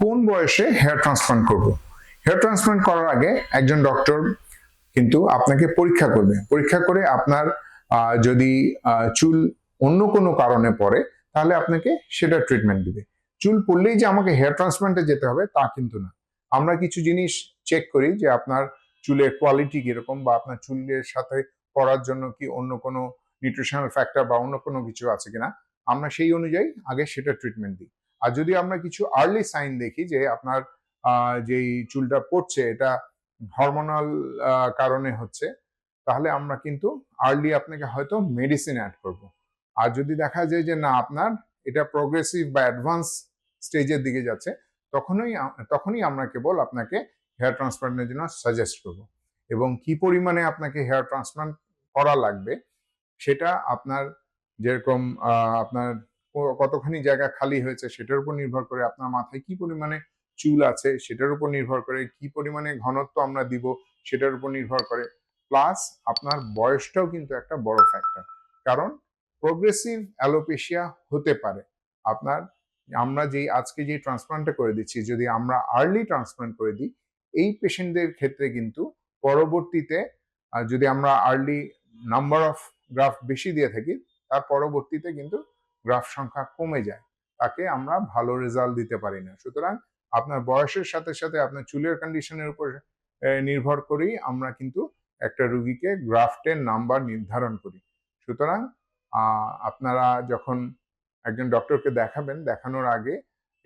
কোন বয়সে hair transplant করব? হেয়ার ট্রান্সপ্লান্ট করার আগে একজন ডক্টর কিন্তু আপনাকে পরীক্ষা করবে। পরীক্ষা করে আপনার যদি চুল অন্য কোনো কারণে পড়ে, তাহলে আপনাকে সেটা ট্রিটমেন্ট দিবে। চুল পড়লেই যে আমাকে হেয়ার ট্রান্সপ্লান্টে যেতে হবে, তা কিন্তু না। আমরা কিছু জিনিস চেক করি যে আপনার চুলের কোয়ালিটি কীরকম বা আপনার চুলের সাথে পড়ার জন্য কি অন্য কোনো নিউট্রিশনাল ফ্যাক্টর বা অন্য কোনো কিছু আছে কিনা, আমরা সেই অনুযায়ী আগে সেটা ট্রিটমেন্ট দিই। আর যদি আমরা কিছু আর্লি সাইন দেখি যে আপনার যেই চুলটা পড়ছে, এটা হরমোনাল কারণে হচ্ছে, তাহলে আমরা কিন্তু আর্লি আপনাকে হয়তো মেডিসিন অ্যাড করব। আর যদি দেখা যায় যে না, আপনার এটা প্রোগ্রেসিভ বা অ্যাডভান্স স্টেজের দিকে যাচ্ছে, তখনই তখনই আমরা কেবল আপনাকে হেয়ার ট্রান্সপ্লান্টের জন্য সাজেস্ট করব। এবং কি পরিমাণে আপনাকে হেয়ার ট্রান্সপ্লান্ট করা লাগবে, সেটা আপনার যেরকম আপনার কতখানি জায়গা খালি হয়েছে সেটার উপর নির্ভর করে আপনার মাথায় কি পরিমাণে চুল আছে সেটার উপর নির্ভর করে কি পরিমাণে ঘনত্ব আমরা দিব সেটার উপর নির্ভর করে। প্লাস আপনার বয়সটাও কিন্তু একটা বড় ফ্যাক্টর কারণ প্রোগ্রেসিভ অ্যালোপেশিয়া হতে পারে। আপনার আমরা যেই আজকে যে ট্রান্সপ্লান্টটা করে দিচ্ছি, যদি আমরা আর্লি ট্রান্সপ্লান্ট করে দিই, এই পেশেন্টদের ক্ষেত্রে কিন্তু পরবর্তীতে যদি আমরা আর্লি নাম্বার অফ গ্রাফ বেশি দিয়ে থাকি, তার পরবর্তীতে কিন্তু গ্রাফ সংখ্যা কমে যায়, তাকে আমরা ভালো রেজাল্ট দিতে পারি না। সুতরাং আপনার বয়সের সাথে সাথে আপনার চুলের কন্ডিশনের উপর নির্ভর করেই আমরা কিন্তু একটা রুগীকে গ্রাফটের নাম্বার নির্ধারণ করি। সুতরাং আপনারা যখন একজন ডক্টরকে দেখাবেন, দেখানোর আগে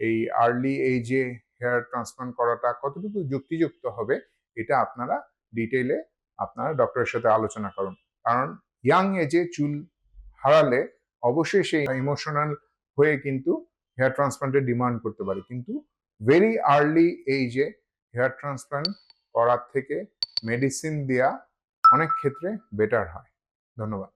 এই আর্লি এইজে হেয়ার ট্রান্সপ্লান্ট করাটা কতটুকু যুক্তিযুক্ত হবে, এটা আপনারা ডিটেইলে আপনারা ডক্টরের সাথে আলোচনা করুন। কারণ ইয়াং এজে চুল হারালে অবশ্যই সেই ইমোশনাল হয়ে কিন্তু হেয়ার ট্রান্সপ্লান্টের ডিমান্ড করতে পারে। কিন্তু ভেরি আর্লি এই যে হেয়ার ট্রান্সপ্লান্ট করার থেকে মেডিসিন দেয়া অনেক ক্ষেত্রে বেটার হয়। ধন্যবাদ।